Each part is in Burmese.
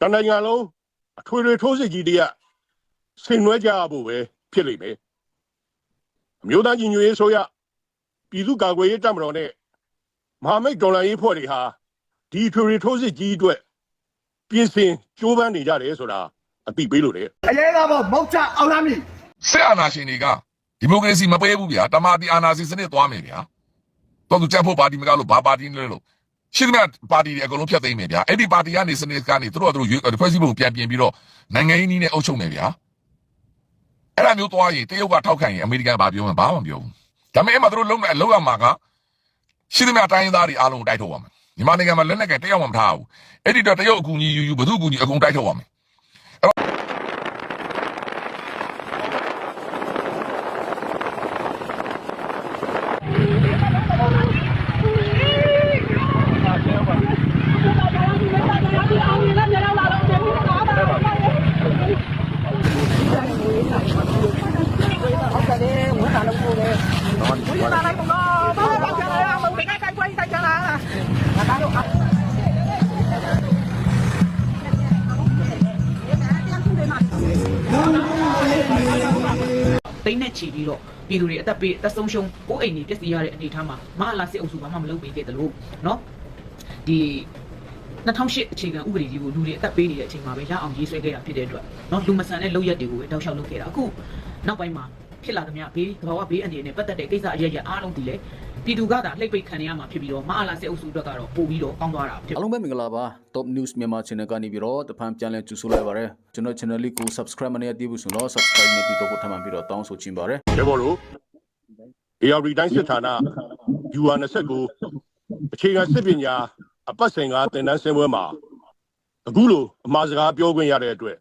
တနိုင်ငံလုံးအထွေထွေထိုးစစ်ကြီးတရက်ဆင်နွှဲကြရဖို့ပဲဖြစ်လိမ့်မယ်အမျိုးသားညီညွတ်ရေးဆိုရပြည်သူ့ကာကွယ်ရေးတပ်မတော်နဲ့မဟာမိတ်ဒေါ်လာရေးဖွဲ့တွေဟာဒီထွေထွေထိုးစစ်ကြီးအတွက်ပြင်ဆင်ကြိုးပမ်းနေကြတယ်ဆိုတာအသိပေးလို့လေအရေးသားဖို့မုတ်ချအောင်လားမည်စစ်အာဏာရှင်တွေကဒီမိုကရေစီမပေးဘူးဗျာတမာတီအာဏာစီစနစ်သွားမယ်ဗျာတော့သူကြက်ဖို့ပါတီမကလို့ဘာပါတီလဲလို့ ရှိသမျှပါတီတွေအကုန်လုံးဖျက်သိမ်းမယ်ဗျာအဲ့ဒီပါတီကနေစနစ်ကနေသူတို့ကသူတို့ရွေးဖွဲ့စည်းပုံပြန်ပြင်ပြီးတော့နိုင်ငံရေးနည်းနဲ့အုပ်ချုပ်မယ်ဗျာအဲ့ဒါမျိုးသွားရင်တရုတ်ကထောက်ခံရင်အမေရိကန်ကဘာပြောမှာဘာမှမပြောဘူးဒါပေမဲ့အဲ့မှာသူတို့လုံးမဲ့လောက်ရမှာကရှိသမျှတိုင်းရင်းသားတွေအားလုံးကိုတိုက်ထုတ်ရမယ်မြန်မာနိုင်ငံမှာလက်နက်ကတယောက်မှမထားဘူးအဲ့ဒီတော့တရုတ်အကူကြီးယူယူဘသူအကူကြီးအကုန်တိုက်ထုတ်ရမယ်တိ မ့်နဲ့ချီပြီးတော့ပြည်သူတွေအသက်ပေးအသက်ဆုံးရှုံးကိုယ်အိမ်တွေပျက်စီးရတဲ့အနေအထားမှာမဟာလာစစ်အုပ်စုဘာမှမလုပ်ပေးခဲ့တယ်လို့เนาะဒီ2008အခြေခံဥပဒေကြီးကိုလူတွေအသက်ပေးနေတဲ့အချိန်မှာပဲရအောင်ရေးဆွဲခဲ့တာဖြစ်တဲ့အတွက်เนาะလူမဆန်တဲ့လုပ်ရက်တွေကိုပဲတောက်လျှောက်လုပ်ခဲ့တာအခုနောက်ပိုင်းမှာ ဖြစ်လာသမျှဘေးသဘာဝဘေးအနေနဲ့ပတ်သက်တဲ့ကိစ္စအရရအားလုံးဒီလေပြည်သူကသာလှိပ်ပိတ်ခံရမှာဖြစ်ပြီးတော့မဟာလာစစ်အုပ်စုအတွက်ကတော့ပို့ပြီးတော့ကောင်းသွားတာဖြစ်အားလုံးပဲမင်္ဂလာပါ Top News မြန်မာ Channel ကနေပြီးတော့တဖန်ပြန်လည်ကြိုဆိုလိုက်ပါရစေကျွန်တော် channel လေးကို subscribe မနေသေးဘူးဆိုတော့ subscribe နေပြီးတော့ထပ်မံပြီးတော့တောင်းဆိုချင်ပါတယ်ရဲဘော်တို့ ARD တိုင်းစစ်ဌာန UR29 အခြေခံစစ်ပညာအပတ်စဉ်ကသင်တန်းဆင်းပွဲမှာအခုလိုအမှားစကားပြောခွင့်ရတဲ့အတွက်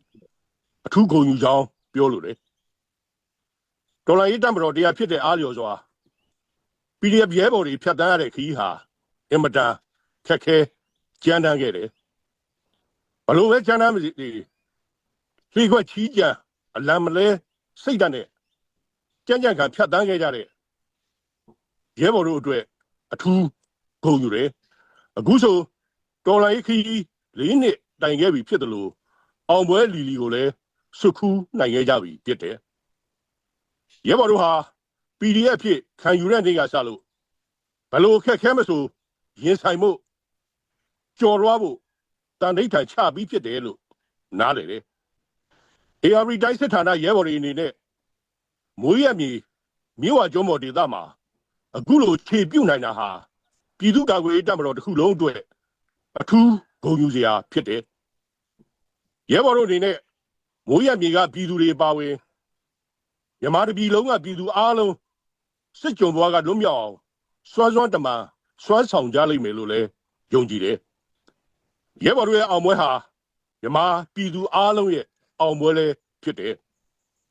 အထူးဂုဏ်ယူကြောင်းပြောလို့လေ ဒေါ်လာရေးတံမတော်တရားဖြစ်တဲ့အားလျော်စွာ PDF ရဲဘော်တွေဖြတ်တန်းရတဲ့ခီးဟာအင်မတန်ခက်ခဲကြမ်းတမ်းခဲ့တယ်ဘလို့ပဲကြမ်းတမ်းမစီလှိခွက်ချီးကြံအလံမလဲစိတ်ဓာတ်နဲ့ကြံ့ကြံ့ခံဖြတ်တန်းခဲ့ကြတဲ့ရဲဘော်တို့အတွက်အထူးဂုဏ်ယူတယ်အခုဆိုတော်လိုင်းခီးလေးနှစ်တိုင်ခဲ့ပြီဖြစ်တယ်လို့အောင်ပွဲလီလီကိုလည်းစွတ်ခူးနိုင်ခဲ့ကြပြီဖြစ်တယ် ရဲဘော်တို့ဟာ PDF ဖြစ်ခံယူတဲ့နေ့ကစလို့ဘလို့ခက်ခဲမဆိုရင်ဆိုင်မှုကြော်လွားဖို့တန်ဋိဌာန်ချပြီးဖြစ်တယ်လို့နားလေတယ် ARD တိုင်းစစ်ဌာနရဲဘော်တွေအနေနဲ့မိုးရမြေမြို့ဝကျွန်းပေါ်ဒေသမှာအခုလိုခြေပြုတ်နိုင်တာဟာပြည်သူ့ကာကွယ်ရေးတပ်မတော်တစ်ခုလုံးအတွက်အထူးဂုဏ်ယူစရာဖြစ်တယ်။ရဲဘော်တို့အနေနဲ့မိုးရမြေကပြည်သူတွေပါဝင် မြမတပြည်လုံးကပြည်သူအားလုံးစစ်ကြုံဘွားကလွတ်မြောက်အောင်စွမ်းစွမ်းတမန်စွမ်းဆောင်ကြလိမ့်မယ်လို့လည်းယုံကြည်တယ်။ရဲဘော်တို့ရဲ့အောင်ပွဲဟာမြမပြည်သူအားလုံးရဲ့အောင်ပွဲလည်းဖြစ်တယ်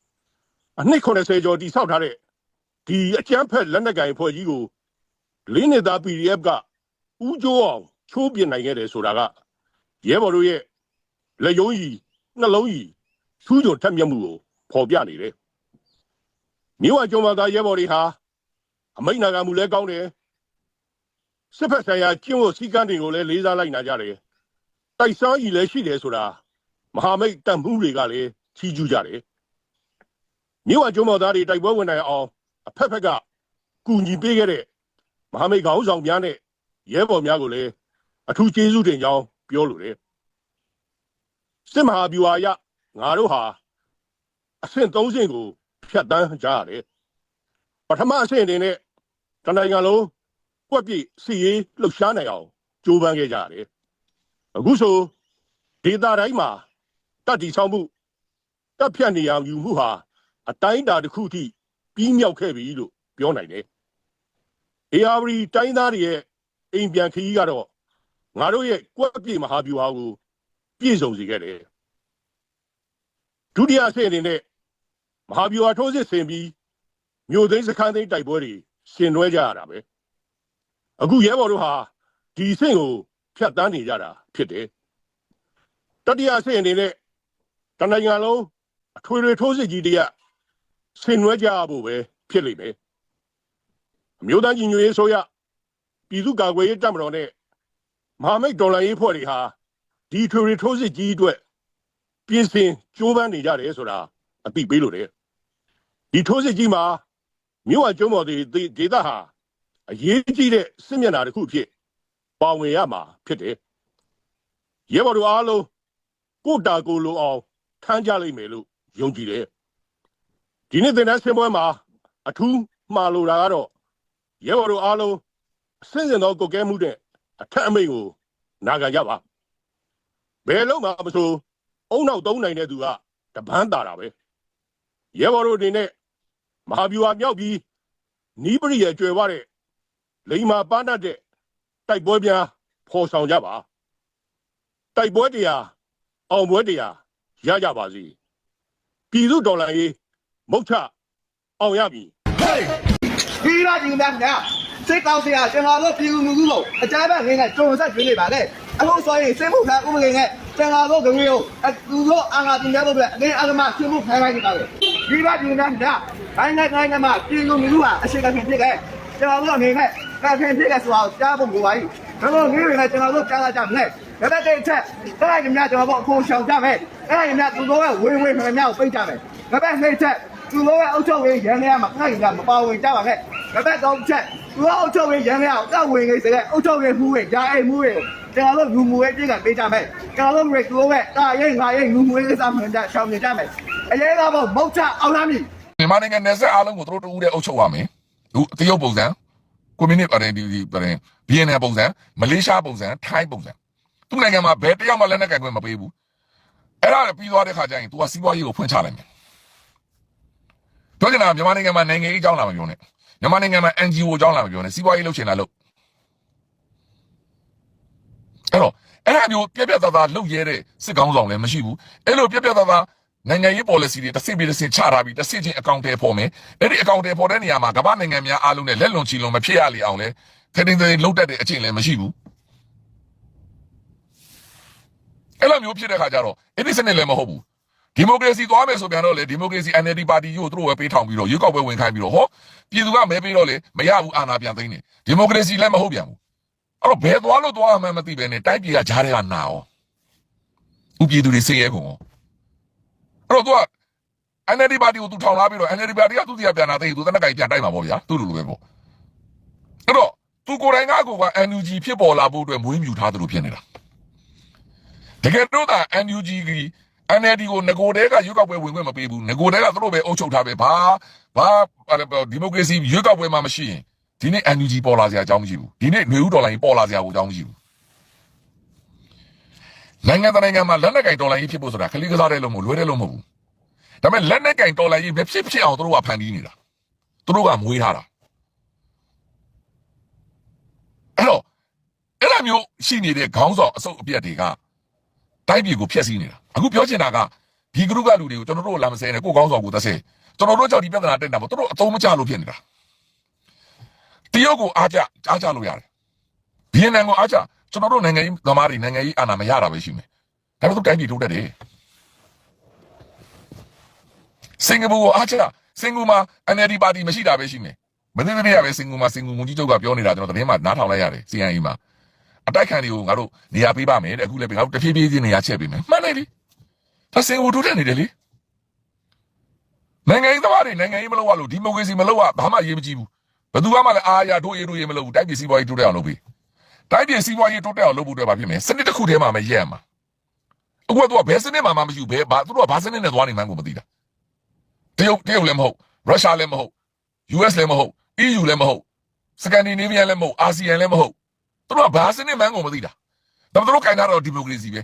။အနှစ်80ကျော်တိဆောက်ထားတဲ့ဒီအကျန်းဖက်လက်နက်ကင်ဖွဲ့ကြီးကိုလေးနှစ်သား PDF ကဥကျိုးအောင်ချိုးပြနိုင်ခဲ့တယ်ဆိုတာကရဲဘော်တို့ရဲ့လက်ယုံကြီးနှလုံးကြီးထူးချွန်ထက်မြက်မှုကိုဖော်ပြနေတယ်။ မြို့ဝကျုံမသားရဲဘော်တွေဟာအမိတ်နာခံမှုလည်းကောင်းတယ်။စစ်ဖက်ဆိုင်ရာကျင့်ဝတ်စည်းကမ်းတွေကိုလည်းလေးစားလိုက်နာကြတယ်။တိုက်စားကြီးလည်းရှိတယ်ဆိုတာမဟာမိတ်တပ်မှုတွေကလည်းချီးကျူးကြတယ်။မြို့အကျုံးမော်သားတွေတိုက်ပွဲဝင်နိုင်အောင်အဖက်ဖက်ကကူညီပေးခဲ့တဲ့မဟာမိတ်ခေါင်းဆောင်များနဲ့ရဲဘော်များကိုလည်းအထူးကျေးဇူးတင်ကြောင်းပြောလိုတယ်စစ်မဟာဗျူဟာအရငါတို့ဟာအဆင့်၃ဆင့်ကို ဖြတ်တန်းကြရတယ်ပထမအဆင့်အနေနဲ့တနိုင်ငံလုံးကွက်ပြည့်စီရေးလှုပ်ရှားနိုင်အောင်ကြိုးပမ်းခဲ့ကြရတယ်အခုဆိုဒေတာတိုင်းမှာတတ်တီဆောင်မှုတပ်ဖြတ်နေရယူမှုဟာအတိုင်းအတာတစ်ခုထိပြီးမြောက်ခဲ့ပြီလို့ပြောနိုင်တယ်။ ARD တိုင်းသားတွေရဲ့အိမ်ပြန်ခရီးကတော့ငါတို့ရဲ့ကွက်ပြေမဟာဗျူဟာကိုပြည့်စုံစေခဲ့တယ်။ဒုတိယအဆင့်အနေနဲ့ မဟာဗျူဟာထိုးစစ်ဆင်ပြီးမြို့သိမ်းစခန်းသိမ်းတိုက်ပွဲတွေရှင်နွှဲကြရတာပဲ။အခုရဲဘော်တို့ဟာဒီအဆင့်ကိုဖြတ်တန်းနေကြတာဖြစ်တယ်။တတိယအဆင့်အနေနဲ့တနိုင်ငံလုံးအထွေထွေထိုးစစ်ကြီးတရက်ဆင်နွှဲကြရဖို့ပဲဖြစ်လိမ့်မယ်အမျိုးသားညီညွတ်ရေးဆိုရပြည်သူ့ကာကွယ်ရေးတပ်မတော်နဲ့မဟာမိတ်ဒေါ်လာရေးဖွဲ့တွေဟာဒီထွေထွေထိုးစစ်ကြီးအတွက်ပြင်ဆင်ကြိုးပမ်းနေကြတယ်ဆိုတာအသိပေးလို့တယ် ဒီထိုးစစ်ကြီးမှာမြို့အကျုံးပေါ်ဒီဒေသဟာအရေးကြီးတဲ့စစ်မျက်နှာတစ်ခုဖြစ်ပါဝင်ရမှာဖြစ်တယ်ရဲဘော်တို့အားလုံးကိုတာကိုလိုအောင်ထမ်းကြလိမ့်မယ်လို့ယုံကြည်တယ်ဒီနေ့သင်တန်းဆင်းပွဲမှာအထူးမှားလို့တာကတော့ရဲဘော်တို့အားလုံးအစင်းစင်သောကုတ်ကဲမှုတဲ့အထက်အမိန့်ကိုနာခံကြပါဘယ်လုံးမှမဆိုအုံနောက်သုံးနိုင်တဲ့သူကတပန်းတာတာပဲရဲဘော်တို့အနေနဲ့ မဟာဗျူဟာမြောက်ပြီးနီးပရိရဲ့ကျွယ်ဝတဲ့လိမ္မာပန်းတတ်တဲ့တိုက်ပွဲများဖော်ဆောင်ကြပါတိုက်ပွဲတရားအောင်ပွဲတရားရကြပါစေပြည်သူဒေါ်လာရေးမုတ်ချအောင်ရပြီဒီလာကြီးများညာစိတ်ကောင်းစရာကျွန်တော်တို့ပြည်သူလူထုကိုအကြမ်းဖက်ငင်းကကြုံဆက်ကျွေးနေပါလေအခုဆိုရင်စိတ်မှုခံဥပဒေနဲ့ကျွန်တော်တို့ကလေးကိုအသူတို့အာဏာတင်ကြဖို့အတွက်အတင်းအဓမ္မရှင်းမှုခံလိုက်နေပါလေ ဒီလာကြီးများညာဘိုင်းနဲ့ခိုင်းကမှပြည်သူလူထုဟာအရှိကဖြစ်ဖြစ်ခဲ့ကျွန်တော်တို့အနေနဲ့ကဖြစ်ဖြစ်ခဲ့ဆိုတာကိုကြားဖို့လိုပါ යි ကျွန်တော်မျိုးတွေကကျွန်တော်တို့ကြားလာကြမယ်ဒါပေမဲ့တဲ့ချက်တဲ့လိုက်များကျွန်တော်တို့အခုရှောင်ကြမယ်အဲ့ဒီများသူတို့ရဲ့ဝေးဝေးမှန်များကိုပိတ်ကြမယ်ဒါပေမဲ့နှိမ့်ချက်သူတို့ရဲ့အုပ်ချုပ်ရေးရန်ရမှာခိုင်ကမပါဝင်ကြပါနဲ့ဒါပေမဲ့တော့ချက်သူတို့အုပ်ချုပ်ရေးရန်ရအောင်တောက်ဝင်နေစေတဲ့အုပ်ချုပ်ရေးမှုတွေဂျာအိမ်မှုတွေ ကျွန်တော်တို့လူမှုရေးပြည်ကပေးကြမယ်ကျွန်တော်တို့ရေသူတို့ရဲ့တာရိတ်ငါရိတ်လူမှုရေးစာမှန်ကြရှောင်နေကြမယ်အရေးတော့မဟုတ်ချအောင်လားမည်မြန်မာနိုင်ငံနယ်စပ်အားလုံးကိုသူတို့တူးတဲ့အုပ်ချုပ်ရမယ်သူတရုတ်ပုံစံကွန်မြူနစ်ပါတယ်ဒီဒီပါတယ်ဘီအန်အပုံစံမလေးရှားပုံစံထိုင်းပုံစံသူ့နိုင်ငံမှာဘယ်တယောက်မှလက်နက်ကင်ခွင့်မပေးဘူးအဲ့ဒါလည်းပြီးသွားတဲ့ခါကျရင် तू ကစီးပွားရေးကိုဖွင့်ချလိုက်မယ်ပြောချင်တာကမြန်မာနိုင်ငံမှာနိုင်ငံရေးအကြောင်းလာမပြောနဲ့မြန်မာနိုင်ငံမှာ NGO အကြောင်းလာမပြောနဲ့စီးပွားရေးလုပ်ချင်တာလုပ် အဲ့တော့အဲ့ဒါမျိုးပြက်ပြက်သားသားလုပ်ရဲတဲ့စစ်ကောင်းဆောင်လည်းမရှိဘူးအဲ့လိုပြက်ပြက်သားသားနိုင်ငံရေး policy တွေတစ်စိပြီးတစ်စိချထားပြီးတစ်စိချင်းအကောင့်ထဲပေါ်မယ်အဲ့ဒီအကောင့်ထဲပေါ်တဲ့နေရာမှာကမ္ဘာနိုင်ငံများအားလုံးနဲ့လက်လွန်ချီလွန်မဖြစ်ရလေအောင်လဲခတင်းတင်းလှုပ်တတ်တဲ့အချင်းလည်းမရှိဘူးအဲ့လိုမျိုးဖြစ်တဲ့ခါကျတော့အဲ့ဒီစနစ်လည်းမဟုတ်ဘူးဒီမိုကရေစီသွားမယ်ဆိုပြန်တော့လေဒီမိုကရေစီ NLD ပါတီကိုသူတို့ပဲပေးထောင်ပြီးတော့ရွေးကောက်ပွဲဝင်ခိုင်းပြီးတော့ဟောပြည်သူကမဲပေးတော့လေမရဘူးအာဏာပြန်သိမ်းတယ်ဒီမိုကရေစီလည်းမဟုတ်ပြန်ဘူးအဲ့ တော့ဘယ်သွားလို့သွားမှမသိပဲနဲ့တိုက်ပြည်ကဂျားတွေကနာအောင်ဥပြည်သူတွေစိတ်ရဲကုန်အောင်အဲ့တော့သူက NLD ပါတီကိုသူထောင်လာပြီးတော့ NLD ပါတီကသူစီကပြန်လာသိသူတနက်ကကြီးပြန်တိုက်မှာပေါ့ဗျာသူ့လိုလိုပဲပေါ့အဲ့တော့သူကိုယ်တိုင်ကကိုက NUG ဖြစ်ပေါ်လာဖို့အတွက်မွေးမြူထားသလိုဖြစ်နေတာတကယ်တော့က NUG ကြီး NLD ကိုငကိုတဲကရွေးကောက်ပွဲဝင်ခွင့်မပေးဘူးငကိုတဲကသူတို့ပဲအုပ်ချုပ်ထားပဲဘာဘာဒီမိုကရေစီရွေးကောက်ပွဲမှမရှိရင် ဒီနေ့ NUG ပေါ်လာစရာအကြောင်းမရှိဘူးဒီနေ့ຫນွေဦးဒေါ်လာကြီးပေါ်လာစရာကိုအကြောင်းမရှိဘူးနိုင်ငံတကာနိုင်ငံမှာလက်နက်ကင်ဒေါ်လာကြီးဖြစ်ဖို့ဆိုတာခလီကစားတဲ့လို့မဟုတ်လွယ်တဲ့လို့မဟုတ်ဘူးဒါပေမဲ့လက်နက်ကင်ဒေါ်လာကြီးပဲဖြစ်ဖြစ်အောင်သူတို့ကဖန်တီးနေတာသူတို့ကမွေးထားတာအဲ့တော့အဲ့လိုမျိုးရှိနေတဲ့ခေါင်းဆောင်အစုပ်အပြက်တွေကတိုင်းပြည်ကိုဖျက်ဆီးနေတာအခုပြောချင်တာကဒီကရုကလူတွေကိုကျွန်တော်တို့လာမစဲနဲ့ကိုယ်ခေါင်းဆောင်ကိုသက်ဆေကျွန်တော်တို့ကြောင့်ဒီပြဿနာတက်နေတာပေါ့သူတို့အသုံးမချလို့ဖြစ်နေတာ တရုတ်ကိုအားကြအားကြလို့ရတယ်ဗီယက်နမ်ကိုအားကြကျွန်တော်တို့နိုင်ငံရေးသမားတွေနိုင်ငံရေးအာဏာမရတာပဲရှိမယ်ဒါပေမဲ့သူတိုင်းပြည်တိုးတက်တယ်စင်ကာပူကိုအားကြစင်ကာပူမှာ NLD ပါတီမရှိတာပဲရှိမယ်မသိသေးရပဲစင်ကာပူမှာစင်ကာပူဝန်ကြီးချုပ်ကပြောနေတာကျွန်တော်သတင်းမှာနားထောင်လိုက်ရတယ် CNA မှာအတိုက်ခံတွေကိုငါတို့နေရာပေးပါမယ်တဲ့အခုလည်းငါတို့တဖြည်းဖြည်းချင်းနေရာချက်ပေးမယ်မှန်တယ်လေဒါစင်ကာပူတိုးတက်နေတယ်လေနိုင်ငံရေးသမားတွေနိုင်ငံရေးမလုပ်ရလို့ဒီမိုကရေစီမလုပ်ရဘာမှအရေးမကြီးဘူး ဘယ်သူမှလည်းအားရတို့ရေးတို့ရေးမလုပ်ဘူးတိုက်ပြည်စီးပွားရေးတိုးတက်အောင်လုပ်ပေးတိုက်ပြည်စီးပွားရေးတိုးတက်အောင်လုပ်ဖို့အတွက်ဘာဖြစ်မလဲစနစ်တစ်ခုတည်းမှာမရက်ရမှာအခုကသူကဘယ်စနစ်မှမရှိဘူးဘယ်ဘာသူတို့ကဘာစနစ်နဲ့သွားနေမှန်းကိုမသိတာတရုတ်တရုတ်လည်းမဟုတ်ရုရှားလည်းမဟုတ် US လည်းမဟုတ် EU လည်းမဟုတ်စကန်ဒီနေဗီးယားလည်းမဟုတ်အာဆီယံလည်းမဟုတ်သူတို့ကဘာစနစ်မှန်းကိုမသိတာဒါပေမဲ့သူတို့ကင်ထားတော့ဒီမိုကရေစီပဲ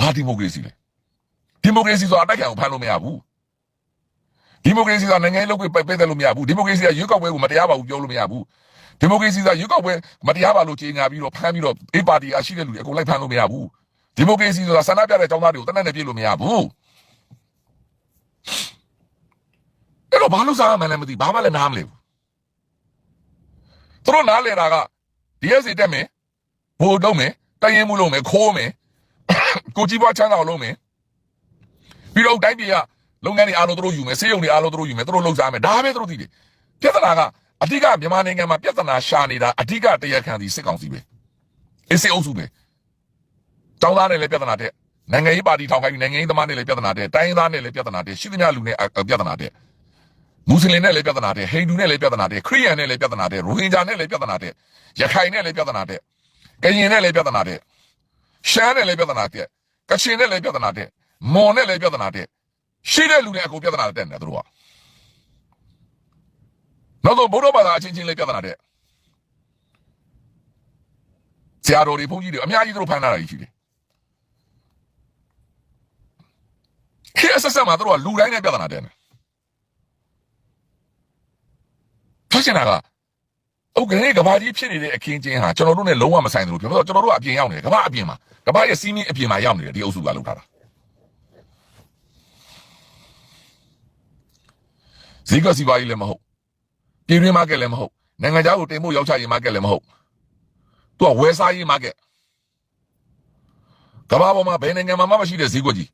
ဘာဒီမိုကရေစီလဲဒီမိုကရေစီဆိုတာအတိုက်ခံကိုဖမ်းလို့မရဘူး ဒီမိုကရေစီဆိုတာနိုင်ငံရေးလုပ်ပြီးပိတ်တယ်လို့မရဘူးဒီမိုကရေစီကရွေးကောက်ပွဲကိုမတရားပါဘူးပြောလို့မရဘူးဒီမိုကရေစီဆိုတာရွေးကောက်ပွဲမတရားပါလို့ကြေညာပြီးတော့ဖမ်းပြီးတော့အေးပါတီအရှိတဲ့လူတွေအကုန်လိုက်ဖမ်းလို့မရဘူးဒီမိုကရေစီဆိုတာဆန္ဒပြတဲ့ចောင်းသားတွေကိုတနက်နဲ့ပြည့်လို့မရဘူးအဲ့တော့ဘာလို့စားရမှန်းလည်းမသိဘာမှလည်းနားမလဲဘူးသူတို့နားလေတာက DSC တက်မယ်ဘို့တော့မယ်တရင်မှုလုပ်မယ်ခိုးမယ်ကိုကြီးပွားချမ်းသာအောင်လုပ်မယ်ပြီးတော့တိုင်းပြည်က လုပ်ငန်းတွေအားလုံးသူတို့ယူမယ်စေယုံတွေအားလုံးသူတို့ယူမယ်သူတို့လှုပ်ရှားမယ်ဒါပဲသူတို့သိတယ်ပြဿနာကအဓိကမြန်မာနိုင်ငံမှာပြဿနာရှာနေတာအဓိကတရားခံစီစစ်ကောင်စီပဲအစ်စစ်အုပ်စုပဲကျောင်းသားနဲ့လည်းပြဿနာတဲ့နိုင်ငံရေးပါတီထောင်ခိုင်းပြီးနိုင်ငံရေးသမားနဲ့လည်းပြဿနာတဲ့တိုင်းရင်းသားနဲ့လည်းပြဿနာတဲ့ရှိသမျှလူနဲ့ပြဿနာတဲ့မွတ်စလင်နဲ့လည်းပြဿနာတဲ့ဟိန္ဒူနဲ့လည်းပြဿနာတဲ့ခရစ်ယာန်နဲ့လည်းပြဿနာတဲ့ရိုဟင်ဂျာနဲ့လည်းပြဿနာတဲ့ရခိုင်နဲ့လည်းပြဿနာတဲ့ကရင်နဲ့လည်းပြဿနာတဲ့ရှမ်းနဲ့လည်းပြဿနာတဲ့ကချင်နဲ့လည်းပြဿနာတဲ့မွန်နဲ့လည်းပြဿနာတဲ့ ရှိတဲ့လူနဲ့အကုန်ပြဿနာတက်နေတယ်သူတို့ကနောက်တော့ဘုရားဘာသာအချင်းချင်းလည်းပြဿနာတဲ့ဆရာတော်တွေဘုန်းကြီးတွေအများကြီးသူတို့ဖမ်းလာတာကြီးရှိတယ်ခေတ်အဆက်ဆက်မှာသူတို့ကလူတိုင်းနဲ့ပြဿနာတက်နေထွက်ချင်တာကဟုတ်ကဲ့ကဘာကြီးဖြစ်နေတဲ့အခင်းချင်းဟာကျွန်တော်တို့နဲ့လုံးဝမဆိုင်ဘူးပြောတော့ကျွန်တော်တို့ကအပြင်ရောက်နေတယ်ကဘာအပြင်မှာကဘာရဲ့စီးမင်းအပြင်မှာရောက်နေတယ်ဒီအုပ်စုကလောက်ထားတာ ဈေးကစီပါကြီးလည်းမဟုတ်ပြည်တွင်းမားကက်လည်းမဟုတ်နိုင်ငံခြားကိုတင်ဖို့ရောက်ချရေးမားကက်လည်းမဟုတ်သူကဝယ်စားရေးမားကက်ကဘာပေါ်မှာဘယ်နိုင်ငံမှာမှမရှိတဲ့ဈေးကွက်ကြီး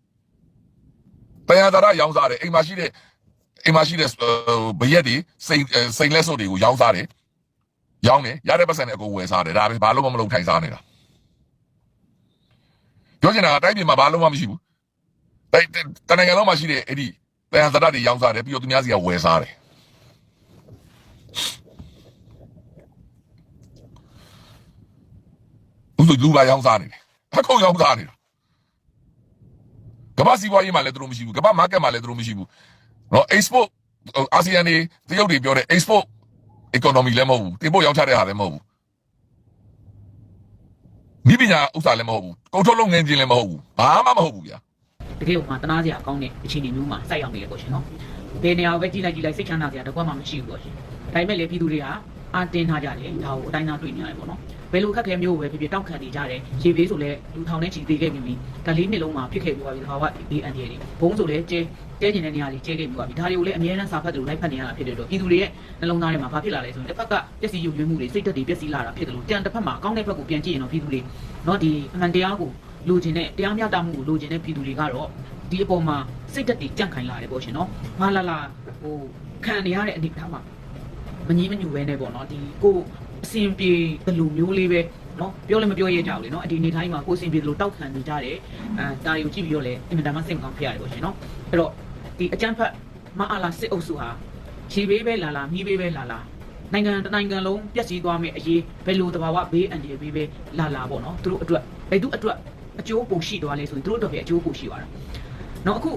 တရားသာရရောင်းစားတယ်အိမ်မှာရှိတဲ့အိမ်မှာရှိတဲ့ဘရက်တွေစိန်စိန်လက်စုပ်တွေကိုရောင်းစားတယ်ရောင်းတယ်ရတဲ့ပတ်စံနဲ့အကုန်ဝယ်စားတယ်ဒါပဲဘာလို့မှမလုပ်ထိုင်စားနေတာပြောချင်တာကတိုင်းပြည်မှာဘာလို့မှမရှိဘူးတိုင်းတနိုင်ငံလုံးမှာရှိတဲ့အဲ့ဒီ တရားသာရတွေရောင်းစားတယ်ပြီးတော့သူများစီကဝယ်စားတယ်ဦးသူလူပါရောင်းစားနေတယ်အကုန်ရောင်းစားနေတာကမ္ဘာစီးပွားရေးမှာလည်းသူတို့မရှိဘူးကမ္ဘာ market မှာလည်းသူတို့မရှိဘူးနော် export အာဆီယံတွေတရုတ်တွေပြောတဲ့ export economy လည်းမဟုတ်ဘူးတင်ပို့ရောင်းချတဲ့ဟာလည်းမဟုတ်ဘူးမိပညာဥစ္စာလည်းမဟုတ်ဘူးကုန်ထုတ်လုပ်ငန်းချင်းလည်းမဟုတ်ဘူးဘာမှမဟုတ်ဘူးဗျာ တကယ်လို့မှတနာစရာကောင်းတဲ့အခြေအနေမျိုးမှာစိုက်ရောက်နေတယ်ပေါ့ရှင်နော်ဘယ်နေရာကိုပဲကြည့်လိုက်ကြည့်လိုက်စိတ်ချမ်းသာစရာတကွက်မှမရှိဘူးပေါ့ရှင်ဒါပေမဲ့လေပြည်သူတွေကအာတင်းထားကြတယ်ဒါကိုအတိုင်းသားတွေ့နေရတယ်ပေါ့နော်ဘယ်လိုခက်ခဲမျိုးပဲဖြစ်ဖြစ်တောက်ခံနေကြတယ်ရေပေးဆိုလဲလူထောင်နဲ့ချီသေးခဲ့ပြီဒါလေးနှစ်လုံးမှာဖြစ်ခဲ့ပြီးပါပြီဒါကဒီအန်ဒီရီဘုံဆိုလဲကျဲကျဲကျင်တဲ့နေရာလေးကျဲခဲ့ပြီးပါပြီဒါတွေကိုလည်းအများအားစာဖတ်တယ်လို့လိုက်ဖတ်နေရတာဖြစ်တဲ့အတွက်ပြည်သူတွေရဲ့နှလုံးသားထဲမှာဘာဖြစ်လာလဲဆိုရင်တစ်ဖက်ကပျက်စီးယုံကြည်မှုတွေစိတ်ဓာတ်တွေပျက်စီးလာတာဖြစ်တယ်လို့တန်တစ်ဖက်မှာအကောင်းတဲ့ဘက်ကိုပြန်ကြည့်ရင်တော့ပြည်သူတွေနော်ဒီအမှန်တရားကို လိုချင်တဲ့တရားမျှတမှုကိုလိုချင်တဲ့ပြည်သူတွေကတော့ဒီအပေါ်မှာစိတ်ဓာတ်တွေကြန့်ခိုင်လာတယ်ပေါ့ရှင်နော်။မလာလာဟိုခံနေရတဲ့အနေအထားမှာမငြင်းမညူပဲနဲ့ပေါ့နော်ဒီကိုအစဉ်ပြေဘယ်လိုမျိုးလေးပဲနော်ပြောလည်းမပြောရကြဘူးလေနော်အဒီအနေတိုင်းမှာကိုယ်အစဉ်ပြေလို့တောက်ခံနေကြတယ်အဲတာရီကိုကြည့်ပြီးတော့လည်းအင်မတန်မှစိတ်မကောင်းဖြစ်ရတယ်ပေါ့ရှင်နော်အဲ့တော့ဒီအကြမ်းဖက်မအားလာစစ်အုပ်စုဟာခြေဘေးပဲလာလာမိဘေးပဲလာလာနိုင်ငံတနိုင်ငံလုံးပျက်စီးသွားမယ့်အရေးဘယ်လိုတဘာဝဘေးအန္တရာယ်ဘေးပဲလာလာပေါ့နော်သူတို့အတွက်ဘယ်သူအတွက် အကျိုးပုံရှိသွားလဲဆိုရင်သူတို့အတွက်ပဲအကျိုးပုံရှိသွားတာနော်အခု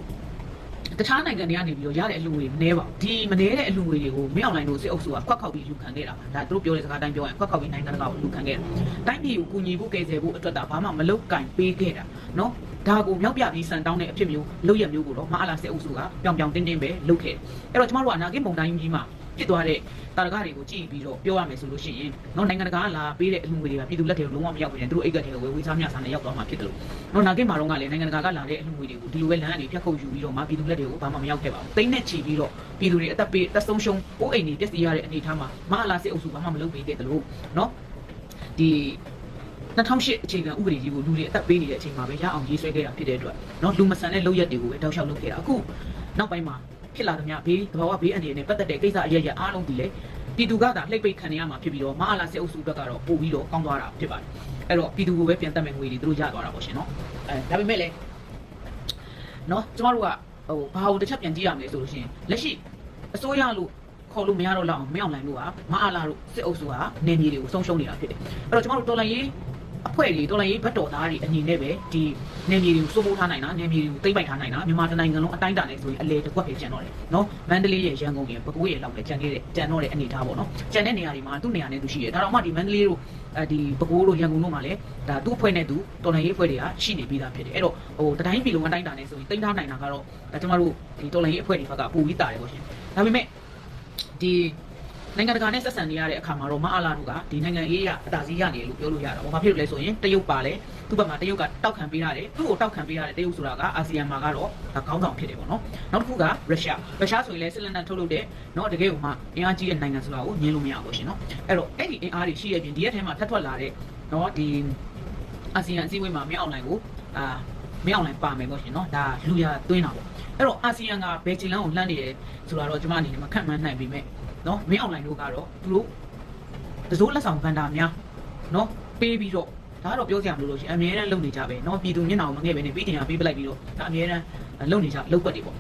တခြားနိုင်ငံတွေကနေပြီးတော့ရတဲ့အလူငွေမနှဲပါဘူးဒီမနှဲတဲ့အလူငွေတွေကိုမင်းအောင်လိုင်းတို့စစ်အုပ်စုကခွက်ခောက်ပြီးလူခံခဲ့တာပါဒါသူတို့ပြောတဲ့စကားတိုင်းပြောရင်ခွက်ခောက်ပြီးနိုင်ငံတကာကိုလူခံခဲ့တာတိုင်းပြည်ကိုကူညီဖို့ကယ်ဆယ်ဖို့အတွက်တာဘာမှမလုပ်ကင်ပေးခဲ့တာနော်ဒါကိုမြောက်ပြပြီးစံတောင်းတဲ့အဖြစ်မျိုးလုပ်ရမျိုးကိုတော့မအားလာစစ်အုပ်စုကပြောင်ပြောင်တင်းတင်းပဲလုပ်ခဲ့တယ်အဲ့တော့ကျမတို့ကအနာဂတ်ပုံတိုင်းကြီးမှာ ဖြစ်သွားတဲ့တာရကတွေကိုကြည့်ပြီးတော့ပြောရမယ်ဆိုလို့ရှိရင်နော်နိုင်ငံတကာကလာပေးတဲ့အလူငွေတွေကပြည်သူလက်ထဲကိုလုံးဝမရောက်ဘူး။သူတို့အိတ်ကထဲကိုဝေဝေးစားမြစားနဲ့ရောက်သွားမှာဖြစ်တယ်လို့နော်နာဂစ်မှာတော့ကလည်းနိုင်ငံတကာကလာတဲ့အလူငွေတွေကိုဒီလိုပဲလမ်းကနေဖြတ်ခုတ်ယူပြီးတော့မှပြည်သူလက်တွေကိုဘာမှမရောက်ခဲ့ပါဘူး။တိမ့်နဲ့ချီပြီးတော့ပြည်သူတွေအသက်ပေးအသက်ဆုံးရှုံးအိုးအိမ်တွေပျက်စီးရတဲ့အနေအထားမှာမဟာလာစစ်အုပ်စုဘာမှမလုပ်ပေးခဲ့တယ်လို့နော်ဒီ2008အခြေခံဥပဒေကြီးကိုလူတွေအသက်ပေးနေတဲ့အချိန်မှာပဲရအောင်ရေးဆွဲခဲ့တာဖြစ်တဲ့အတွက်เนาะလူမဆန်တဲ့လုပ်ရက်တွေကိုပဲတောက်လျှောက်လုပ်ခဲ့တာအခုနောက်ပိုင်းမှာ ဖြစ်လာသမျှဘေးသဘာဝဘေးအန္တရာယ်နဲ့ပတ်သက်တဲ့ကိစ္စအရရအားလုံးဒီလေပြည်သူကသာလှိမ့်ပိတ်ခံရမှာဖြစ်ပြီးတော့မဟာလာစစ်အုပ်စုဘက်ကတော့ပို့ပြီးတော့ကောင်းသွားတာဖြစ်ပါတယ်အဲ့တော့ပြည်သူကိုပဲပြန်တက်မယ်ငွေတွေသူတို့ရသွားတာပေါ့ရှင်နော်အဲဒါပေမဲ့လည်းနော်ကျမတို့ကဟိုဘာလို့တစ်ချက်ပြန်ကြည့်ရမလဲဆိုလို့ရှိရင်လက်ရှိအစိုးရလို့ခေါ်လို့မရတော့လောက်အောင်မင်းအောင်လိုင်းတို့ကမအားလာတို့စစ်အုပ်စုကနေမြေတွေကိုဆုံးရှုံးနေတာဖြစ်တယ်အဲ့တော့ကျမတို့တော်လိုင်းရေး အဖွဲ့တွေတော်လိုင်းရေးဘတ်တော်သားတွေအနေနဲ့ပဲဒီနေမြေတွေကိုစိုးမိုးထားနိုင်တာနေမြေတွေကိုသိမ့်ပိုက်ထားနိုင်တာမြန်မာတိုင်းနိုင်ငံလုံးအတိုင်းအတာနဲ့ဆိုရင်အလေတစ်ကွက်ပဲကျန်တော့တယ်နော်မန္တလေးရဲ့ရန်ကုန်ရဲ့ပဲခူးရဲ့လောက်ပဲကျန်ခဲ့တဲ့ကျန်တော့တဲ့အနေထားပေါ့နော်ကျန်တဲ့နေရာတွေမှာသူ့နေရာနဲ့သူရှိတယ်ဒါတော့မှဒီမန္တလေးတို့အဲဒီပဲခူးတို့ရန်ကုန်တို့မှာလည်းဒါသူ့အဖွဲ့နဲ့သူတော်လိုင်းရေးအဖွဲ့တွေကရှိနေပြီးသားဖြစ်တယ်အဲ့တော့ဟိုတတိုင်းပြည်လုံးအတိုင်းအတာနဲ့ဆိုရင်သိမ့်ထားနိုင်တာကတော့ဒါကျမတို့ဒီတော်လိုင်းရေးအဖွဲ့တွေဘက်ကပိုပြီးတာတယ်ပေါ့ရှင်ဒါပေမဲ့ဒီ နိုင်ငံတကာနဲ့ဆက်ဆံနေရတဲ့အခါမှာတော့မအားလာတို့ကဒီနိုင်ငံရေးရအတားစီးရနေလို့ပြောလို့ရတာပေါ့။ဘာဖြစ်လို့လဲဆိုရင်တရုတ်ပါလဲသူ့ဘက်မှာတရုတ်ကတောက်ခံပေးရတယ်သူ့ကိုတောက်ခံပေးရတဲ့တရုတ်ဆိုတာကအာဆီယံမှာကတော့ဒါခေါင်းဆောင်ဖြစ်တယ်ပေါ့နော်။နောက်တစ်ခုကရုရှားရုရှားဆိုရင်လည်းစစ်လက်နက်ထုတ်လုပ်တဲ့နော်တကယ်ကိုမှအင်အားကြီးတဲ့နိုင်ငံဆိုတာကိုညှင်းလို့မရဘူးရှင်နော်။အဲ့တော့အဲ့ဒီအင်အားတွေရှိရပြင်ဒီရက်ထဲမှာထပ်ထွက်လာတဲ့နော်ဒီအာဆီယံအစည်းအဝေးမှာမင်းအောင်လှိုင်ကိုအာမင်းအောင်လှိုင်ပါမယ်ပေါ့ရှင်နော်။ဒါလူရသွင်းတာပေါ့။အဲ့တော့အာဆီယံကဘယ်ချိန်လန်းကိုလှမ်းနေတယ်ဆိုတာတော့ကျွန်မအနေနဲ့မခန့်မှန်းနိုင်ပေမဲ့ နော်မင်းအွန်လိုင်းတို့ကတော့သူတို့တစိုးလက်ဆောင်ဗန်ဒါများနော်ပေးပြီးတော့ဒါကတော့ပြောစရာမလိုလို့ရှိရင်အမြဲတမ်းလုပ်နေကြပဲနော်ပြည်သူမျက်နှာကိုမငဲ့ပဲနဲ့ပြီးတင်ရပေးပလိုက်ပြီးတော့ဒါအမြဲတမ်းလုပ်နေကြလုပ်ွက်တွေပေါ့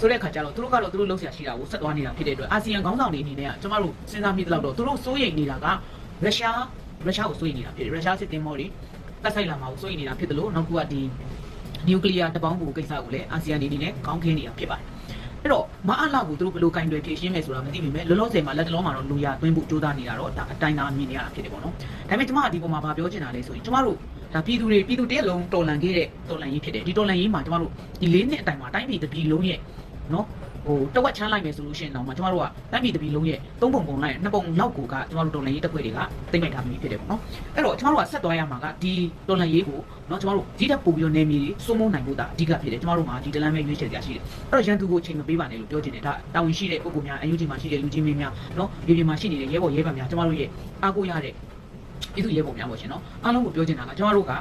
ဆိုတဲ့အခါကျတော့သူတို့ကတော့သူတို့လုပ်ဆရာရှိတာကိုဆက်သွားနေတာဖြစ်တဲ့အတွက်အာဆီယံခေါင်းဆောင်တွေအနေနဲ့ကကျမတို့စဉ်းစားမိသလောက်တော့သူတို့စိုးရိမ်နေတာကရုရှားရုရှားကိုစိုးရိမ်နေတာဖြစ်တယ်ရုရှားစစ်တင်မော်တွေတက်ဆိုင်လာမှာကိုစိုးရိမ်နေတာဖြစ်တယ်လို့နောက်ကဒီနျူကလ িয়ার တပေါင်းကိုကိစ္စကိုလည်းအာဆီယံအနေနဲ့ကောင်းခင်းနေတာဖြစ်ပါတယ် အဲ့တော့မအားလာကိုသူတို့ဘယ်လိုကင်တွယ်ဖြည့်ရှင်းမယ်ဆိုတာမသိပေမဲ့လောလောဆယ်မှာလက်တလုံးမှာတော့လူရသွင်းဖို့ကြိုးစားနေတာတော့ဒါအတိုင်းသားမြင်နေရတာဖြစ်တယ်ပေါ့နော်ဒါပေမဲ့ကျမကဒီပုံမှာဗာပြောချင်တာလေဆိုရင်ကျမတို့ဒါပြည်သူတွေပြည်သူတရက်လုံးတော်လန်ခဲ့တဲ့တော်လန်ရေးဖြစ်တယ်ဒီတော်လန်ရေးမှာကျမတို့ဒီ၄နှစ်အတိုင်မှာတိုင်းပြည်တစ်ပြည်လုံးရဲ့နော် ဟိုတဝက်ချမ်းလိုက်မယ်ဆိုလို့ရှိရင်တော့မှကျမတို့ကတိုင်းပြည်တစ်ပြည်လုံးရဲ့သုံးပုံပုံလိုက်နှစ်ပုံလောက်ကိုကကျမတို့တော်လန်ရေးတက်ခွေတွေကသိမ့်ပိုက်ထားပြီးဖြစ်တယ်ပေါ့နော်အဲ့တော့ကျမတို့ကဆက်သွားရမှာကဒီတော်လန်ရေးကိုနော်ကျမတို့ဒီတက်ပို့ပြီးတော့နေမြေတွေစိုးမိုးနိုင်ဖို့ဒါအဓိကဖြစ်တယ်ကျမတို့မှာဒီတလန်ပဲရွေးချယ်ကြရှိတယ်အဲ့တော့ရန်သူကိုချိန်မပေးပါနဲ့လို့ပြောချင်တယ်ဒါတာဝန်ရှိတဲ့ပုဂ္ဂိုလ်များအယူဂျီမှာရှိတဲ့လူကြီးမင်းများနော်ပြည်ပြည်မှာရှိနေတဲ့ရဲဘော်ရဲဘက်များကျမတို့ရဲ့အားကိုးရတဲ့ပြည်သူရဲဘော်များပေါ့ရှင်နော်အားလုံးကိုပြောချင်တာကကျမတို့က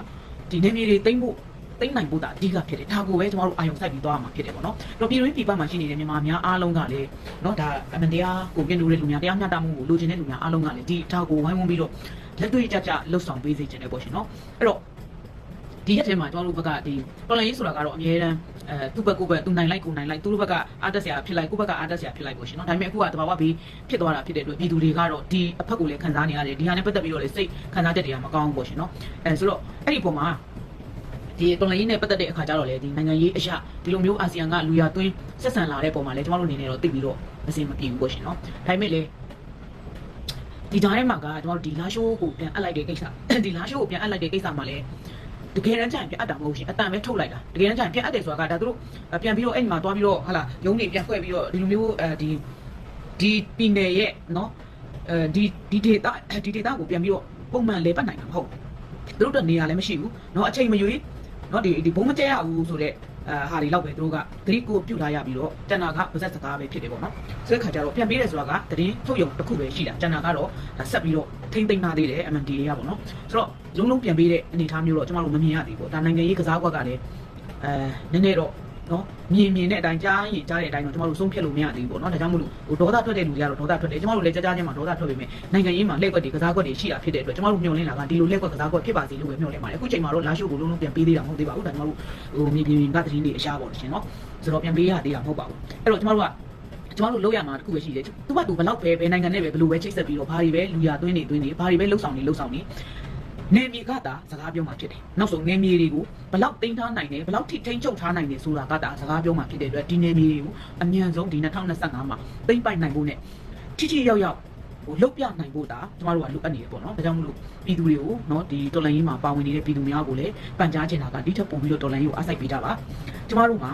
ဒီနေမြေတွေတိမ့်ဖို့ သိမ့်နိုင်ဖို့ဒါအဓိကဖြစ်တယ်ဒါကိုပဲကျမတို့အာရုံစိုက်ပြီးသွားမှာဖြစ်တယ်ပေါ့နော်တော့ပြည်တွင်းပြည်ပမှာရှိနေတဲ့မြန်မာများအားလုံးကလည်းနော်ဒါအမှန်တရားကိုပြင်လို့တဲ့လူများတရားမျှတမှုကိုလိုချင်တဲ့လူများအားလုံးကလည်းဒီဒါကိုဝိုင်းဝန်းပြီးတော့လက်တွေ့ကြကြလှုပ်ဆောင်ပေးစေချင်တယ်ပေါ့ရှင်နော်အဲ့တော့ဒီရက်ထဲမှာကျွန်တော်တို့ဘက်ကဒီတော်လိုင်းရေးဆိုတာကတော့အများတန်းအဲသူ့ဘက်ကိုဘက်သူနိုင်လိုက်ကိုနိုင်လိုက်သူတို့ဘက်ကအားတက်စရာဖြစ်လိုက်ကိုဘက်ကအားတက်စရာဖြစ်လိုက်ပေါ့ရှင်နော်ဒါပေမဲ့အခုကတဘာဝပြီးဖြစ်သွားတာဖြစ်တဲ့အတွက်ပြည်သူတွေကတော့ဒီအဖက်ကိုလည်းခံစားနေရတယ်ဒီဟာနဲ့ပတ်သက်ပြီးတော့လည်းစိတ်ခံစားချက်တွေကမကောင်းဘူးပေါ့ရှင်နော်အဲဆိုတော့အဲ့ဒီပုံမှာ ဒီတော်လိုင်းရေးနဲ့ပတ်သက်တဲ့အခါကျတော့လေဒီနိုင်ငံရေးအရာဒီလိုမျိုးအာဆီယံကလူရသွင်းဆက်ဆံလာတဲ့ပုံမှာလေကျမတို့အနေနဲ့တော့သိပြီးတော့မစင်မပြေဘူးပေါ့ရှင်နော်ဒါပေမဲ့လေဒီကြားထဲမှာကကျမတို့ဒီလာရှိုးကိုပြန်အပ်လိုက်တဲ့ကိစ္စဒီလာရှိုးကိုပြန်အပ်လိုက်တဲ့ကိစ္စမှာလေတကယ်တမ်းကျရင်ပြန်အပ်တာမဟုတ်ရှင်အတန်ပဲထုတ်လိုက်တာတကယ်တမ်းကျရင်ပြန်အပ်တယ်ဆိုတာကဒါသူတို့ပြန်ပြီးတော့အဲ့ဒီမှာသွားပြီးတော့ဟာလာရုံးနေပြန်ဖွဲ့ပြီးတော့ဒီလိုမျိုးအဲဒီဒီပြည်နယ်ရဲ့နော်အဲဒီဒီဒေတာဒီဒေတာကိုပြန်ပြီးတော့ပုံမှန်လဲပတ်နိုင်မှာမဟုတ်ဘူးသူတို့တော့နေရာလည်းမရှိဘူးเนาะအချိန်မရွေး နော်ဒီဒီဘုံမကျရဘူးဆိုတော့အာဟာဒီလောက်ပဲသူတို့ကဂရိကိုပြုတ်ထားရပြီးတော့တန်နာကပါဇက်စကားပဲဖြစ်တယ်ပေါ့နော်ဆိုတဲ့ခါကျတော့ပြန်ပေးတယ်ဆိုတာကတရင်ထုတ်ယုံတစ်ခုပဲရှိတာတန်နာကတော့ဆက်ပြီးတော့ထိမ့်သိမ့်ထားသေးတယ် MND တွေကပေါ့နော်ဆိုတော့လုံးလုံးပြန်ပေးတဲ့အနေအထားမျိုးတော့ကျွန်တော်တို့မမြင်ရသေးဘူးပေါ့ဒါနိုင်ငံရေးကစားကွက်ကလည်းအဲနည်းနည်းတော့ နော်မြင်မြင်တဲ့အတိုင်းကြားရင်ကြားတဲ့အတိုင်းတော့ကျွန်တော်တို့ဆုံးဖြတ်လို့မရသေးဘူးပေါ့နော်ဒါကြောင့်မလို့ဟိုဒေါသထွက်တဲ့လူတွေကတော့ဒေါသထွက်တယ်ကျွန်တော်တို့လည်းကြားကြားချင်းမှာဒေါသထွက်ပေမဲ့နိုင်ငံရေးမှာလက်ကွက်တွေကစားကွက်တွေရှိတာဖြစ်တဲ့အတွက်ကျွန်တော်တို့မျှော်လင့်တာကဒီလိုလက်ကွက်ကစားကွက်ဖြစ်ပါစေလို့ပဲမျှော်လင့်ပါတယ်အခုချိန်မှာတော့လာရှိုးကိုလုံးလုံးပြန်ပေးသေးတာမဟုတ်သေးပါဘူးဒါကျွန်တော်တို့ဟိုမြေပြင်ကသတင်းတွေအရှားပေါ့ရှင်နော်ဆိုတော့ပြန်ပေးရသေးတာမဟုတ်ပါဘူးအဲ့တော့ကျွန်တော်တို့ကကျွန်တော်တို့လောက်ရမှာတခုပဲရှိတယ်သူကသူဘယ်လောက်ပဲဘယ်နိုင်ငံနဲ့ပဲဘယ်လိုပဲချိတ်ဆက်ပြီးတော့ဘာတွေပဲလူရသွင်းနေသွင်းနေဘာတွေပဲလှုပ်ဆောင်နေလှုပ်ဆောင်နေ နေမြေကတာစကားပြောမှဖြစ်တယ်။နောက်ဆုံးနေမြေတွေကိုဘလောက်တင်းထားနိုင်တယ်ဘလောက်ထိထိန်းချုပ်ထားနိုင်တယ်ဆိုတာကတာစကားပြောမှဖြစ်တဲ့အတွက်ဒီနေမြေတွေကိုအမြန်ဆုံးဒီ2025မှာသိမ့်ပိုက်နိုင်ဖို့နဲ့ထိထိရောက်ရောက်ဟိုလုတ်ပြနိုင်ဖို့ဒါကျမတို့ကလိုအပ်နေတယ်ပေါ့နော်။ဒါကြောင့်မလို့ပြည်သူတွေကိုနော်ဒီတော်လိုင်းရေးမှာပါဝင်နေတဲ့ပြည်သူများကိုလည်းပန်ကြားချင်တာကဒီထက်ပိုပြီးတော့တော်လိုင်းရေးကိုအားစိုက်ပေးကြပါ။ကျမတို့မှာ